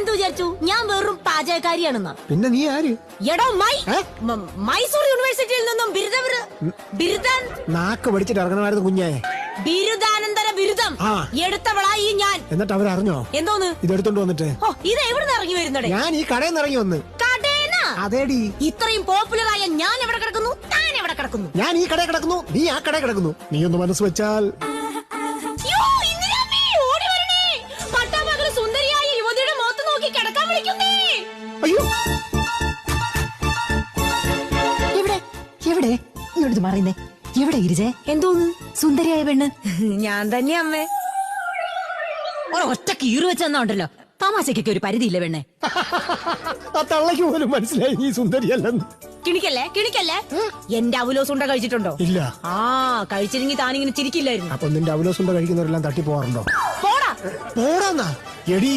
എന്ത് വിചാരിച്ചു? ഞാൻ വെറും പാചകക്കാരിയാണെന്ന്. പിന്നെ നീ ആര്? എടോ മൈ മൈസൂർ യൂണിവേഴ്സിറ്റിയിൽ നിന്നും ബിരുദ ബിരുദാൻ നാക്ക് പഠിച്ചിട്ട് ഇറങ്ങണമായിരുന്നു കുഞ്ഞേ ബിരുദാനന്തര ബിരുദം. എടുത്തവളായി ഞാൻ. എന്നിട്ട് അവരറിഞ്ഞോ എന്തോന്ന്? ഇതെടുത്തോണ്ട് വന്നിട്ട്. ഓ ഇത് എവിടുന്ന് ഇറങ്ങി വരുന്നടേ? ഞാൻ ഈ കടയിൽ നിന്ന് ഇറങ്ങി വന്ന്. കടേന അതേടി. ഇത്രയും പോപ്പുലർ ആയ ഞാൻ എവിടെ കിടക്കുന്നു? താൻ എവിടെ കിടക്കുന്നു? ഞാൻ ഈ കടയിൽ കിടക്കുന്നു. നീ ആ കടയിൽ കിടക്കുന്നു. നീ ഒന്ന് മനസ്സ് വെച്ചാൽ അയ്യോ. എവിടെ? എവിടെ? ഇങ്ങോട്ട് മാറിയുന്നേ. എവിടെ ഇരിജേ എന്തോന്ന്? സുന്ദരിയായ പെണ്ണ്. ഞാൻ തന്നെ അമ്മേ. ഒറ്റ കീറു വെച്ചെന്നുണ്ടല്ലോ തമാശക്കൊക്കെ ഒരു പരിധിയില്ല പെണ്ണെ? ആ തള്ളക്ക് പോലും മനസ്സിലായി നീ സുന്ദരിയല്ലെന്ന്. കിണിക്കല്ലേ? കിണിക്കല്ലേ? എന്റെ അവലോസ് ഉണ്ട കഴിച്ചിട്ടുണ്ടോ? ഇല്ല. ആ കഴിച്ചിരുന്നെങ്കിൽ താനിങ്ങനെ ചിരിക്കില്ലായിരുന്നു. അപ്പൊ നിന്റെ അവലോസുണ്ട കഴിക്കുന്നവരെല്ലാം തട്ടി പോവാറുണ്ടോ പോടാ. പോടാന്നാ. എടി